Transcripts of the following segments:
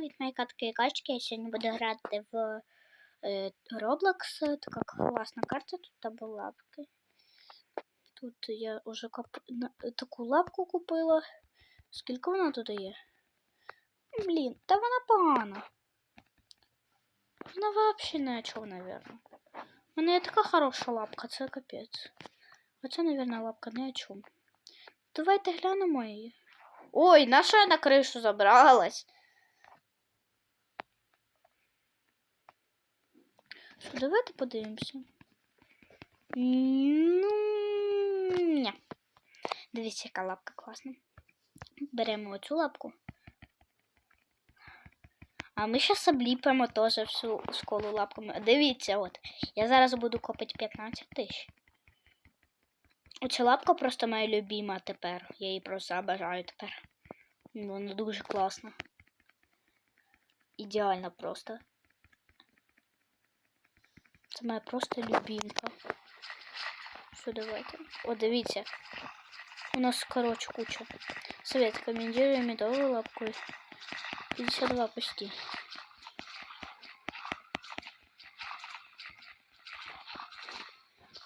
від моєї катки качки. Я сьогодні буду грати в е, Roblox. Така класна карта, тут табло лапки. Тут я вже куп... таку лапку купила. Скільки вона тут є? Блін, та вона погана. Вона взагалі не о чому, напевно. У мене є така хороша лапка, це капець. Оце, напевно, лапка не о чому. Давайте глянемо її. Ой, наша на кришу забралась. Давайте подивимося. Ну, ні. Дивіться, яка лапка класна. Беремо оцю лапку. А ми зараз обліпимо теж всю школу лапками. Дивіться, от. Я зараз буду копити 15 тисяч. Оця лапка просто моя любима тепер. Я її просто обожаю тепер. Вона дуже класна. Ідеально просто. Це моя просто любимка. Що давайте? О, дивіться. У нас, короче, куча. Совет, комментируем медовую лапку. 52 почти.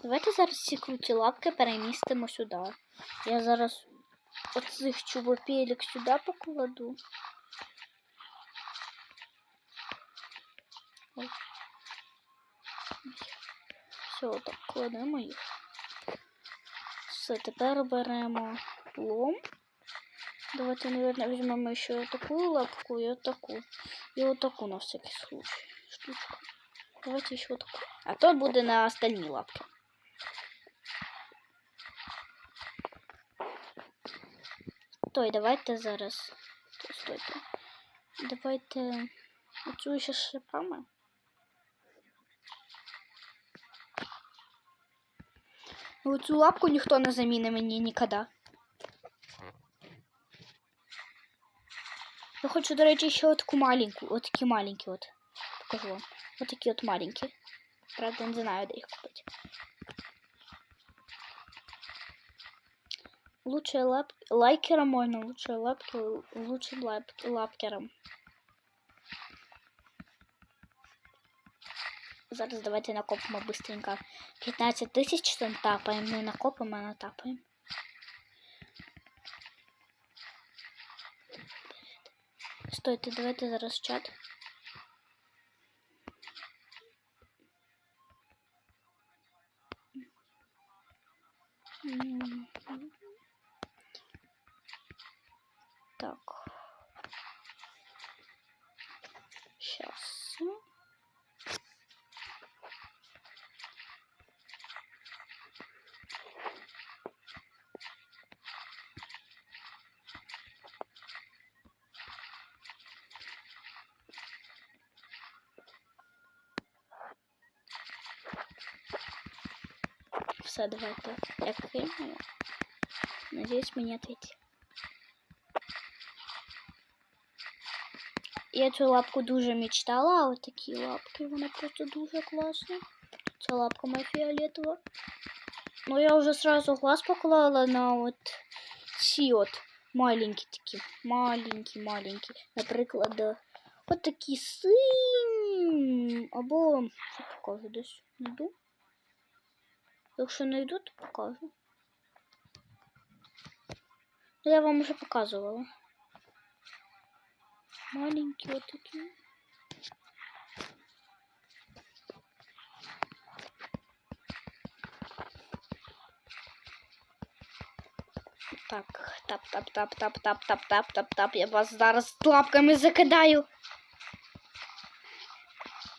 Давайте зараз ці круті лапки перемістимо сюди. Я зараз оцих чубопелек сюди покладу. Ой. Все, так, кладемо їх. Все, тепер беремо лом. Давайте, наверное, візьмемо ще таку лапку і отаку. І отаку на всякий случай штучку. Давайте ще таку. А то буде на остальні лапки. Той, давайте зараз. Стойте. Давайте оцю ще шипами. Ну, цю лапку ніхто не заміни мені ніколи. Я хочу, до речі, ще таку маленьку. От такі маленькі от. Покажу вам. От такі от маленькі. Правда, не знаю, де їх купити. Лучше лап... лайкером можно, лучше лапки, лучше лап... лапкером. Зараз давайте накопимо быстренько. 15 тысяч натапаем, не накопимо, а натапаем. Стойте, давайте зараз чат. Все, давайте. Я кликну. Надеюсь, мне ответит. Я цю лапку дуже мечтала, а от такі лапки, вона просто дуже класна. Ця лапка моя фіолетова. Ну я вже сразу глаз поклала на от ці от маленькі такі. Маленькі, маленькі. Наприклад, е, от такі синь. Або що покажу десь. Найду. Якщо не йду, то покажу. Ну, я вам уже показывала. Маленькие вот такие. Так, тап-тап-тап-тап-тап-тап-тап-тап. Я вас зараз лапками закидаю.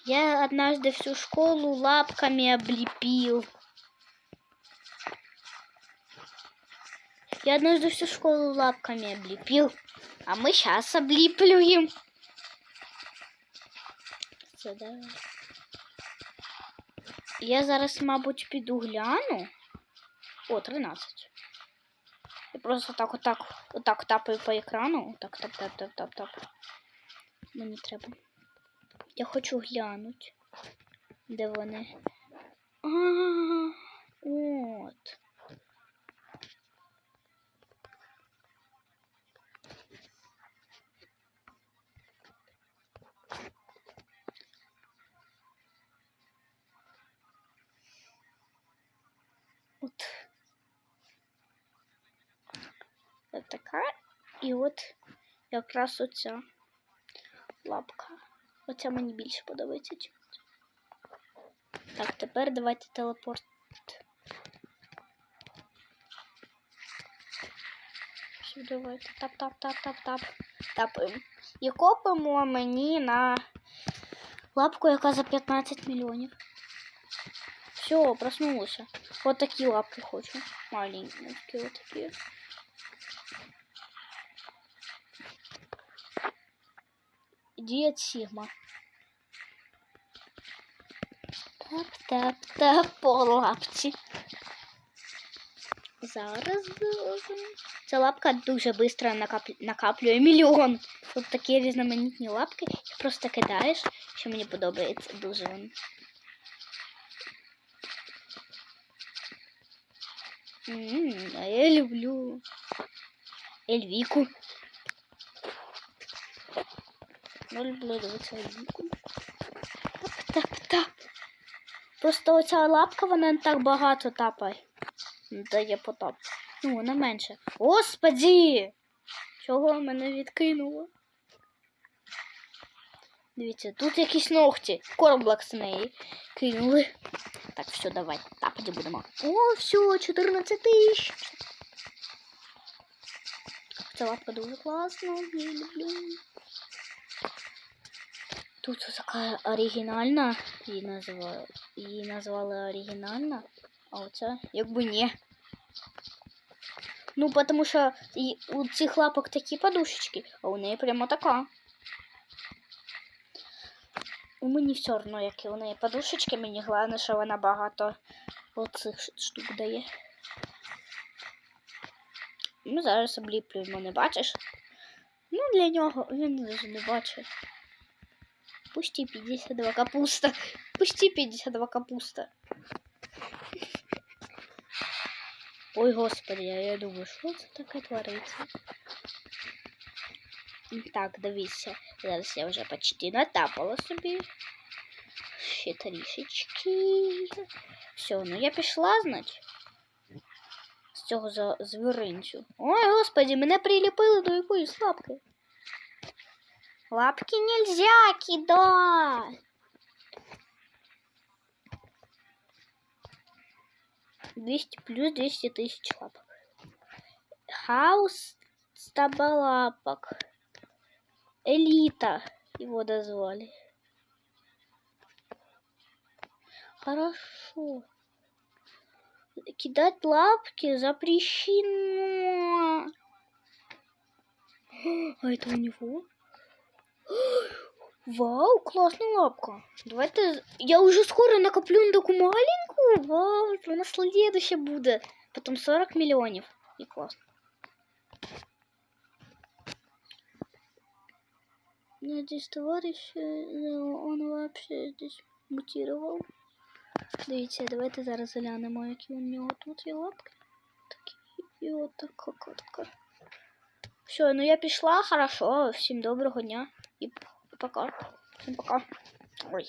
Я однажды всю школу лапками облепил. Я однажды всю школу лапками облепил. А мы сейчас облиплюем. Я зараз, мабуть, піду гляну. О, 13. Я просто так отак, отак тапаю по екрану. Отак тап тап тап тап тап. Мені треба. Я хочу глянути. Де вони? А, от. от от така і от якраз оця лапка. Оця мені більше подобається. Так, тепер давайте телепорт. Давайте тап-тап-тап-тап-тап. Тапимо. І копимо мені на лапку, яка за 15 мільйонів. Все, проснулося. Вот такие лапки хочу. Маленькие вот такие. Иди от Сигма. Тап-тап-тап по лапці. Зараз вилазимо. Ця лапка дуже швидко накап... накаплює мільйон. Тут такі різноманітні лапки. І просто кидаєш, що мені подобається дуже. М, а я люблю Эльвику. Ну, люблю дивитися Эльвику. Тап-тап-тап. Просто оця лапка, вона не так багато тапає. Дає потап. Ну, вона менше. Господі! Чого мене відкинуло? Дивіться, тут якісь ногті. Корблакс неї кинули. Так, все, давай, тапати будемо. О, все, 14 тисяч. Ця лапка дуже класна, я люблю. Тут така оригінальна, її називали, її назвали оригінальна, а оця якби ні. Ну, потому що у цих лапок такі подушечки, а у неї прямо така. Ну, мені все одно, які у неї подушечки, мені головне, що вона багато оцих штук дає. Ну, зараз обліплюємо, не бачиш? Ну, для нього він навіть не бачить. Пусти 52 капуста. Пусти 52 капуста. Ой, господи, я, я думаю, що це таке твориться? Так, дивіться. Зараз я вже почти натапала собі. Ще трішечки. Все, ну я пішла, значить. З цього за звіринцю. Ой, господи, мене приліпили до якоїсь лапки. Лапки нельзя кидать. 200 плюс 200 тысяч лапок. Хаус стабалапок. Элита его дозвали. Хорошо. Кидать лапки запрещено. А это у него? Вау, классная лапка. Давайте. Я уже скоро накоплю на таку маленькую. Вау, вона следующая буде. Потом 40 миллионов. И классно. Надеюсь, товарищ, он вообще здесь мутировал. Дивіться, давайте зараз глянемо, які у нього тут є лапки. Такі і отака котка. Все, ну я пішла, хорошо. Всім доброго дня і пока. Всім пока. Ой.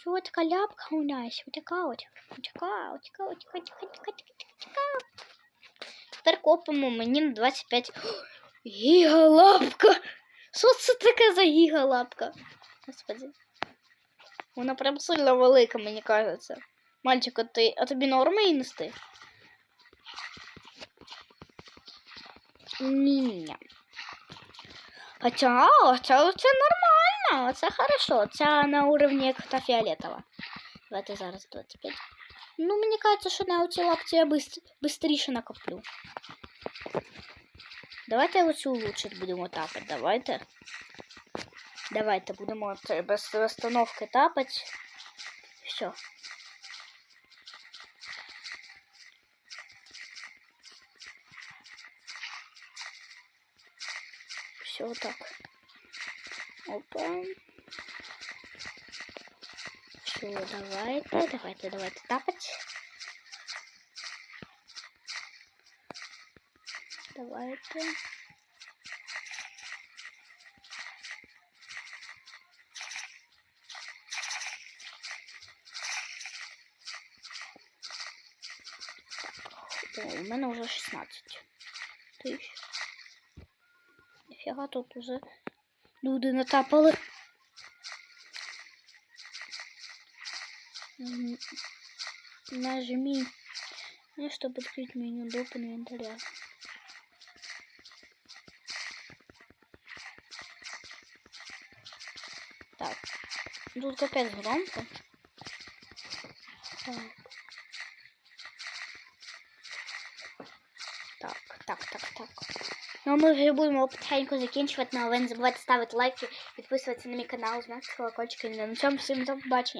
Що така ляпка у нас? Отака от. Отака, отака, отака, отака, отака, отака. Тепер копимо мені на 25. Гігалапка! Що це таке за гігалапка? Господи. Вона прям сильно велика, мені кажеться. Мальчик, а, ти, а тобі норма її нести? Ні. Хоча, це, це нормально, це хорошо. Це на уровні як та фіолетова. Давайте зараз 25. Ну, мені кажеться, що на оцій лапці я бистріше накоплю. Давайте оцю улучшить будемо тапати. Давайте. Давайте будемо це без розстановки тапати. Все. Все так. Опа. Все, давайте, давайте, давайте тапать. Давайте. О, у мене вже 16 тисяч. Ніфіга тут уже люди натапали. Нажми, ну, чтобы открыть меню доп. инвентаря. Так, тут капец громко. Так. Так, так, так, так. Ну, а ми вже будемо потихеньку закінчувати, але ви не забувайте ставити лайки, підписуватися на мій канал, знати колокольчики. На цьому всім до побачення.